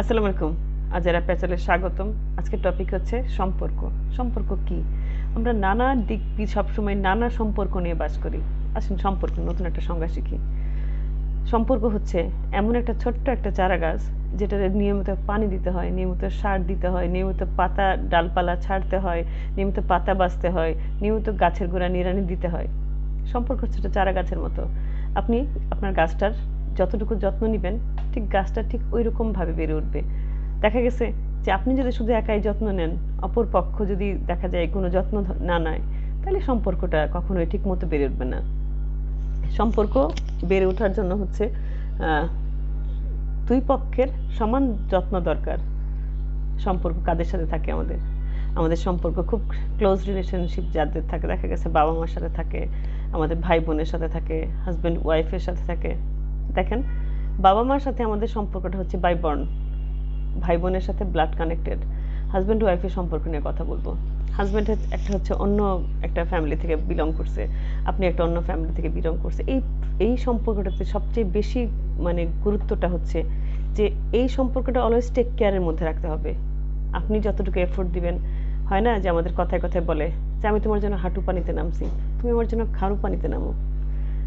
আসসালামু আলাইকুম। আজারা প্যাচালে স্বাগতম। আজকের টপিক হচ্ছে সম্পর্ক। সম্পর্ক কি? আমরা নানা দিক দিয়ে সবসময় নানা সম্পর্ক নিয়ে বাস করি। আসুন সম্পর্ক নতুন একটা সংজ্ঞা শিখি। সম্পর্ক হচ্ছে এমন একটা ছোট্ট একটা চারা গাছ যেটা নিয়মিত পানি দিতে হয়, নিয়মিত সার দিতে হয়, নিয়মিত পাতা, ডালপালা ছাড়তে হয়, নিয়মিত পাতা বাঁচতে হয়, নিয়মিত গাছের গোড়া নিড়ানি দিতে হয়। সম্পর্ক হচ্ছে একটা চারা গাছের মতো। আপনি আপনার গাছটার যতটুকু যত্ন নেবেন ঠিক গাছটা ঠিক ওই রকমভাবে বেড়ে উঠবে। দেখা গেছে যে আপনি যদি শুধু একাই যত্ন নেন, অপর পক্ষ যদি দেখা যায় কোনো যত্ন না নেয়, তাহলে সম্পর্কটা কখনোই ঠিক মতো বেড়ে উঠবে না। সম্পর্ক বেড়ে ওঠার জন্য হচ্ছে দুই পক্ষের সমান যত্ন দরকার। সম্পর্ক কাদের সাথে থাকে আমাদের? আমাদের সম্পর্ক খুব ক্লোজ রিলেশনশিপ যাদের থাকে, দেখা গেছে বাবা মার সাথে থাকে, আমাদের ভাই বোনের সাথে থাকে হাজব্যান্ড ওয়াইফের সাথে থাকে। দেখেন বাবা মার সাথে আমাদের সম্পর্কটা হচ্ছে বাই বর্ন ভাই বোনের সাথে ব্লাড কানেক্টেড হাজব্যান্ড ওয়াইফের সম্পর্ক নিয়ে কথা বলব। হাজব্যান্ড একটা হচ্ছে অন্য একটা ফ্যামিলি থেকে বিলং করছে, আপনি একটা অন্য ফ্যামিলি থেকে বিলং করছে। এই এই সম্পর্কটাতে সবচেয়ে বেশি মানে গুরুত্বটা হচ্ছে যে এই সম্পর্কটা অলওয়েজ টেক কেয়ারের মধ্যে রাখতে হবে। আপনি যতটুকু এফোর্ট দিবেন, হয় না যে আমাদের কথায় কথায় বলে যে, আমি তোমার জন্য হাঁটু পানিতে নামছি, তুমি আমার জন্য খাড়ু পানিতে নামো,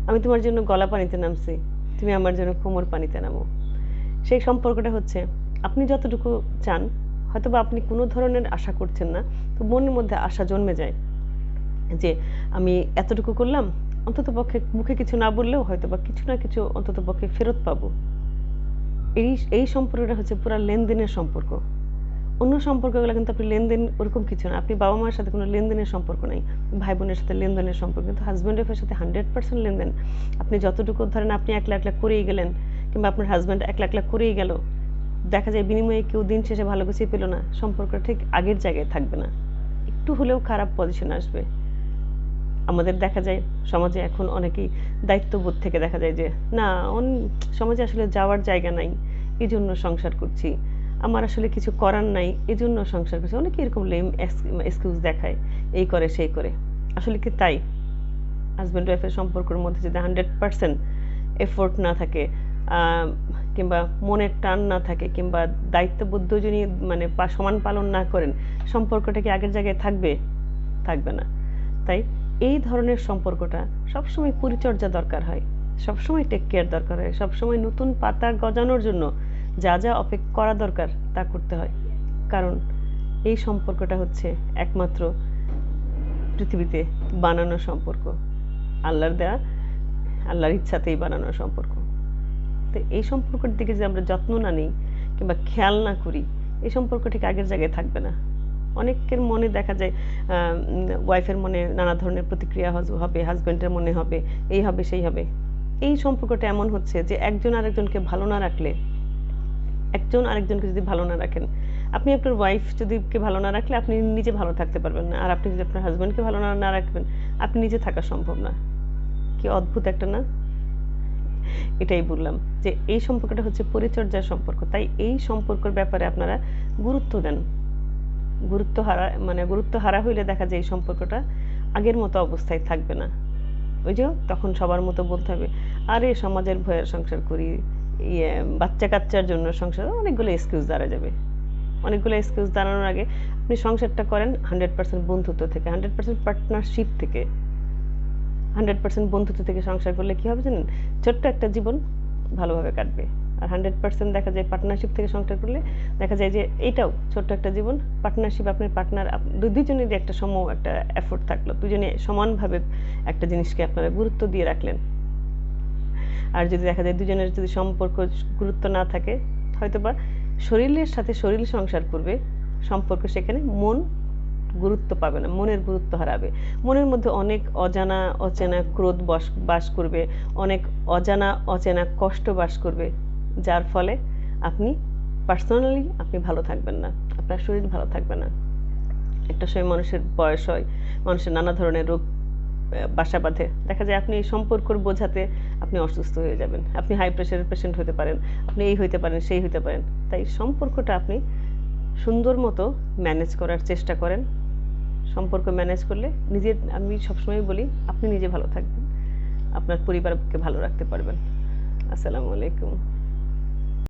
আমি তোমার জন্য গলা পানিতে নামছি। তুমি আমার জন্য কোমর পানিতে নামো। সেই সম্পর্কটা হচ্ছে, আপনি যতটুকু চান হয়তো বা আপনি কোনো ধরনের আশা করছেন না, তো মনের মধ্যে আশা জন্মে যায় যে আমি এতটুকু করলাম, অন্তত পক্ষে মুখে কিছু না বললেও হয়তো বা কিছু না কিছু অন্তত পক্ষে ফেরত পাবো। এই এই সম্পর্কটা হচ্ছে পুরা লেনদেনের সম্পর্ক। অন্য সম্পর্কগুলো কিন্তু আপনি লেনদেন ওরকম কিছু না। আপনি বাবা মার সাথে কোনো লেনদেনের সম্পর্ক নাই ভাই বোনের সাথে লেনদেনের সম্পর্ক, কিন্তু হাজব্যান্ড ওয়াইফের সাথে হান্ড্রেড পার্সেন্ট লেনদেন। আপনি যতটুকু ধরেন আপনি এক একলা একলা করেই গেলেন, কিংবা আপনার হাজব্যান্ড একলা একলা করেই গেল, দেখা যায় বিনিময়ে কেউ দিন শেষে ভালো কিছু পেল না সম্পর্কটা ঠিক আগের জায়গায় থাকবে না। একটু হলেও খারাপ পজিশন আসবে। আমাদের দেখা যায়, সমাজে এখন অনেকেই দায়িত্ববোধ থেকে দেখা যায় যে, না সমাজে আসলে যাওয়ার জায়গা নাই এই জন্য সংসার করছি। আমার আসলে কিছু করার নাই, এজন্য সংসার করছি। অনেকে এরকম লেম এক্সকিউজ দেখায়, এই করে, সেই করে। আসলে কি তাই? হাজব্যান্ড ওয়াইফের সম্পর্কের মধ্যে যদি হান্ড্রেড পার্সেন্ট এফোর্ট না থাকে কিংবা মনের টান না থাকে, কিংবা দায়িত্ববোধ যদি মানে সমান পালন না করেন, সম্পর্কটা কি আগের জায়গায় থাকবে? থাকবে না। তাই এই ধরনের সম্পর্কটা সবসময় পরিচর্যা দরকার হয়, সবসময় টেক কেয়ার দরকার হয়, সবসময় নতুন পাতা গজানোর জন্য যা যা অপেক্ষা করা দরকার তা করতে হয়। কারণ এই সম্পর্কটা হচ্ছে একমাত্র পৃথিবীতে বানানো সম্পর্ক। আল্লাহর দেয়া, আল্লাহর ইচ্ছাতেই বানানো সম্পর্ক। তো এই সম্পর্কের দিকে যদি আমরা যত্ন না নিই কিংবা খেয়াল না করি, এই সম্পর্ক ঠিক আগের জায়গায় থাকবে না। অনেকের মনে দেখা যায় ওয়াইফের মনে নানা ধরনের প্রতিক্রিয়া হবে হাজব্যান্ডের মনে হবে, এই হবে, সেই হবে। এই সম্পর্কটা এমন হচ্ছে যে একজন আরেকজনকে ভালো না রাখলে একজন আরেকজনকে যদি ভালো না রাখেন, আপনি আপনার ওয়াইফ যদি কে ভালো না রাখলে আপনি নিজে ভালো থাকতে পারবেন না। আর আপনি যদি আপনার হাজব্যান্ডকে ভালো না না রাখবেন, আপনি নিজে থাকা সম্ভব না। কি অদ্ভুত একটা না? এটাই বললাম যে এই সম্পর্কটা হচ্ছে পরিচর্যার সম্পর্ক। তাই এই সম্পর্কের ব্যাপারে আপনারা গুরুত্ব দেন। গুরুত্ব হারা মানে গুরুত্ব হারা হইলে দেখা যায় এই সম্পর্কটা আগের মতো অবস্থায় থাকবে না। ওই যে তখন সবার মতো বলতে হবে, আরে সমাজের ভয়ের সংসার করি ইয়ে বাচ্চা কাচ্চার জন্য সংসার অনেকগুলো এক্সকিউজ দাঁড়া যাবে। অনেকগুলো এক্সকিউজ দাঁড়ানোর আগে আপনি সংসারটা করেন হান্ড্রেড পার্সেন্ট বন্ধুত্ব থেকে হান্ড্রেড পার্সেন্ট পার্টনারশিপ থেকে। হান্ড্রেড পার্সেন্ট বন্ধুত্ব থেকে সংসার করলে কি হবে জানেন? ছোট্ট একটা জীবন ভালোভাবে কাটবে। আর হান্ড্রেড পার্সেন্ট দেখা যায় পার্টনারশিপ থেকে সংসার করলে দেখা যায় যে এইটাও ছোট্ট একটা জীবন পার্টনারশিপ আপনার পার্টনার দুজনেরই একটা সম একটা এফোর্ট থাকল। দুজনে সমানভাবে একটা জিনিসকে আপনারা গুরুত্ব দিয়ে রাখলেন। আর যদি দেখা যায় দুজনের যদি সম্পর্ক গুরুত্ব না থাকে হয়তো বা শরীরের সাথে শরীর সংসার করবে, সম্পর্ক সেখানে মন গুরুত্ব পাবে না, মনের গুরুত্ব হারাবে। মনের মধ্যে অনেক অজানা, অচেনা ক্রোধ বাস বাস করবে, অনেক অজানা, অচেনা কষ্ট বাস করবে, যার ফলে আপনি পার্সোনালি আপনি ভালো থাকবেন না, আপনার শরীর ভালো থাকবে না। একটা সময় মানুষের বয়স হয়, মানুষের নানা ধরনের রোগ বাসা বাঁধে। দেখা যায় আপনি সম্পর্কর বোঝাতে আপনি অসুস্থ হয়ে যাবেন। আপনি হাই প্রেশারের পেশেন্ট হতে পারেন, আপনি এই হইতে পারেন, সেই হইতে পারেন। তাই সম্পর্কটা আপনি সুন্দর মতো ম্যানেজ করার চেষ্টা করেন। সম্পর্ক ম্যানেজ করলে নিজের, আমি সবসময় বলি, আপনি নিজে ভালো থাকবেন। আপনার পরিবারকে ভালো রাখতে পারবেন। আসসালামু আলাইকুম।